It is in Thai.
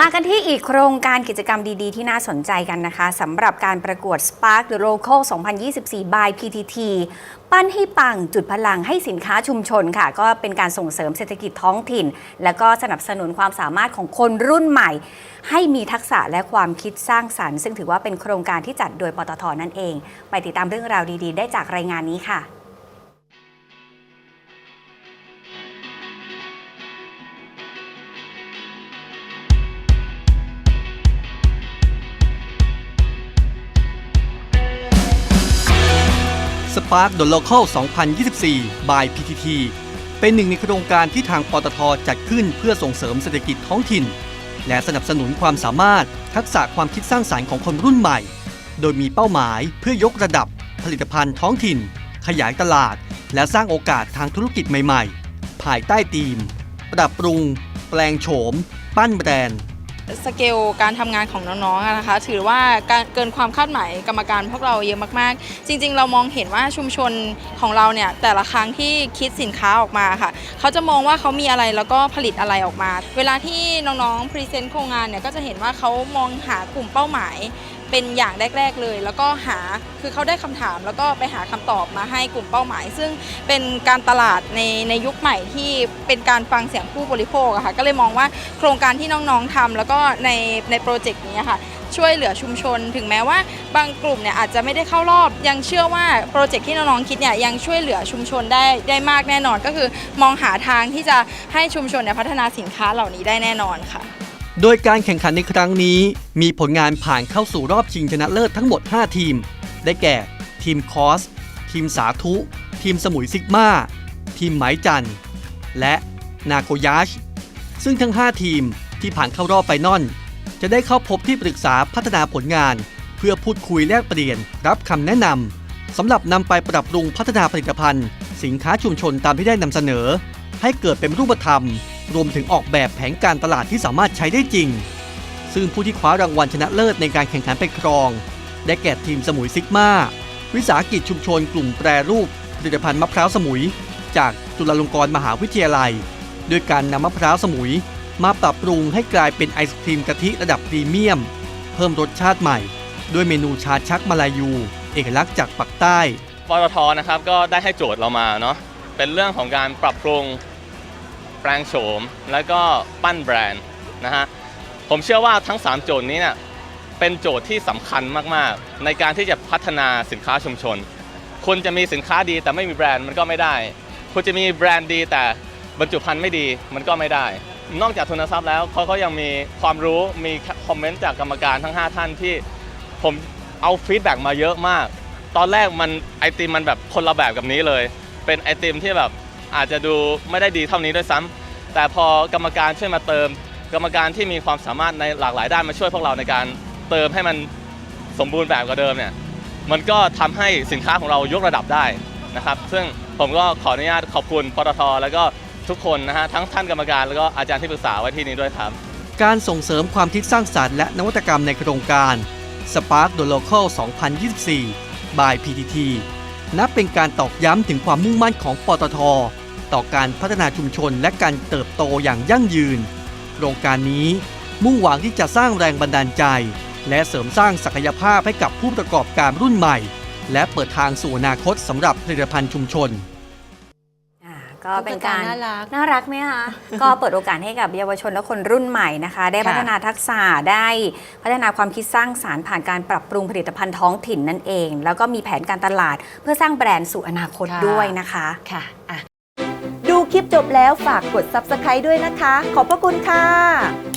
มากันที่อีกโครงการกิจกรรมดีๆ ที่น่าสนใจกันนะคะสำหรับการประกวด Spark the Local 2024 by PTT ปั้นให้ปังจุดพลังให้สินค้าชุมชนค่ะ ก็เป็นการส่งเสริมเศรษฐกิจท้องถิ่น และก็สนับสนุนความสามารถของคนรุ่นใหม่ ให้มีทักษะและความคิดสร้างสรรค์ ซึ่งถือว่าเป็นโครงการที่จัดโดยปตทนั่นเอง ไปติดตามเรื่องราวดีๆ ได้จากรายงานนี้ค่ะ Spark the Local 2024 by PTT เป็นหนึ่งในโครงการที่ทางปตทจัดขึ้นเพื่อส่งเสริมเศรษฐกิจท้องถิ่น และสนับสนุนความสามารถทักษะความคิดสร้างสารรค์ของคนรุ่นใหม่ โดยมีเป้าหมายเพื่อยกระดับผลิตภัณฑ์ท้องถิ่น ขยายตลาด และสร้างโอกาสทางธุรกิจใหม่ ๆ ภายใต้ธีม ปรับปรุง แปลงโฉม ปั้นแบรนด์ สเกลการทำงานของน้องๆนะคะ ถือว่าการเกินความคาดหมายกรรมการพวกเราเยอะมากๆ จริง ๆ เรามองเห็นว่าชุมชนของเราเนี่ยแต่ละครั้งที่คิดสินค้าออกมาค่ะเขาจะมองว่าเขามีอะไรแล้วก็ผลิตอะไรออกมา เวลาที่น้องๆพรีเซนต์โครงงานเนี่ยก็จะเห็นว่าเขามองหากลุ่มเป้าหมาย เป็นอย่างแรก ๆเลย แล้วก็หาคือเขาได้คำถาม แล้วก็ไปหาคำตอบมาให้กลุ่มเป้าหมาย ซึ่งเป็นการตลาดในในยุคใหม่ที่เป็นการฟังเสียงผู้บริโภคอะค่ะก็เลยมองว่าโครงการที่น้องๆทำแล้วก็ในในโปรเจกต์นี้ค่ะช่วยเหลือชุมชน ถึงแม้ว่าบางกลุ่มเนี่ยอาจจะไม่ได้เข้ารอบ ยังเชื่อว่าโปรเจกต์ที่น้องๆคิดเนี่ยยังช่วยเหลือชุมชนได้ได้มากแน่นอน ก็คือมองหาทางที่จะให้ชุมชนเนี่ยพัฒนาสินค้าเหล่านี้ได้แน่นอนค่ะ โดยการแข่งขันในครั้งนี้ มีผลงานผ่านเข้าสู่รอบชิงชนะเลิศทั้งหมด 5 ทีม ได้แก่ ทีมคอส ทีมสาธุ ทีมสมุยซิกมา ทีมไหมจันทร์และนาโกยาช ซึ่งทั้ง 5 ทีมที่ผ่านเข้ารอบไฟนอลจะได้เข้าพบที่ปรึกษาพัฒนาผลงาน เพื่อพูดคุยแลกเปลี่ยน รับคำแนะนำสำหรับนำไปปรับปรุงพัฒนาผลิตภัณฑ์ สินค้าชุมชนตามที่ได้นำเสนอ ให้เกิดเป็นรูปธรรม รวมถึงออกแบบแผนการตลาดที่สามารถใช้ได้จริง ซึ่งผู้ที่คว้ารางวัลชนะเลิศในการแข่งขันไปครอง ได้แก่ทีมสมุยซิกมาวิสาหกิจชุมชนกลุ่มแปรรูปผลิตภัณฑ์มะพร้าวสมุย จากจุฬาลงกรณ์มหาวิทยาลัย ด้วยการนำมะพร้าวสมุย มาปรับปรุงให้กลายเป็นไอศครีมกะทิระดับพรีเมียม เพิ่มรสชาติใหม่ ด้วยเมนูชาชักมาลายู เอกลักษณ์จากปักใต้ปตทนะครับก็ได้ให้โจทย์เรามาเนาะเป็นเรื่องของการปรับปรุง แปลงโฉม แล้วก็ปั้นแบรนด์นะฮะผมเชื่อว่าทั้ง 3 โจทย์นี้เนี่ยเป็นโจทย์ที่สำคัญมากๆ ในการที่จะพัฒนาสินค้าชุมชน คุณจะมีสินค้าดีแต่ไม่มีแบรนด์มันก็ไม่ได้ คุณจะมีแบรนด์ดีแต่บรรจุภัณฑ์ไม่ดีมันก็ไม่ได้ นอกจากทุนทรัพย์แล้วเขาก็ยังมีความรู้มีคอมเมนต์จากกรรมการทั้ง 5 ท่านที่ผมเอาฟีดแบ็กมาเยอะมาก ตอนแรกมันไอติมมันแบบคนละแบบกับนี้เลย เป็นไอติมที่แบบ อาจจะดูไม่ได้ดีเท่านี้ด้วยซ้ำแต่พอกรรมการช่วยมาเติม กรรมการที่มีความสามารถในหลากหลายด้านมาช่วยพวกเราในการเติมให้มันสมบูรณ์แบบกว่าเดิมเนี่ยมันก็ทำให้สินค้าของเรายกระดับได้นะครับ ซึ่งผมก็ขออนุญาตขอบคุณปตทแล้วก็ทุกคนนะฮะทั้งท่านกรรมการแล้วก็อาจารย์ที่ปรึกษาไว้ที่นี้ด้วยครับ การส่งเสริมความคิดสร้างสรรค์และนวัตกรรมในโครงการ Spark the Local 2024 by PTT นับเป็นการตอกย้ำถึงความมุ่งมั่นของปตท ต่อการพัฒนาชุมชนและการเติบโตอย่างยั่งยืน โครงการนี้มุ่งหวังที่จะสร้างแรงบันดาลใจ และเสริมสร้างศักยภาพให้กับผู้ประกอบการรุ่นใหม่ และเปิดทางสู่อนาคตสำหรับผลิตภัณฑ์ชุมชนอ่าก็เป็นการตุ๊กตาน่ารักน่ารักไหมคะ ก็เปิดโอกาสให้กับเยาวชนและคนรุ่นใหม่นะคะ ได้ค่ะพัฒนาทักษะได้พัฒนาความคิดสร้างสารรค์ผ่านการปรับปรุงผลิตภัณฑ์ท้องถิ่นนั่นเอง แล้วก็มีแผนการตลาดเพื่อสร้างแบรนด์สู่อนาคตด้วยนะคะค่ะอะดู คลิปจบแล้วฝากกด Subscribe ด้วยนะคะ ขอบพระคุณค่ะ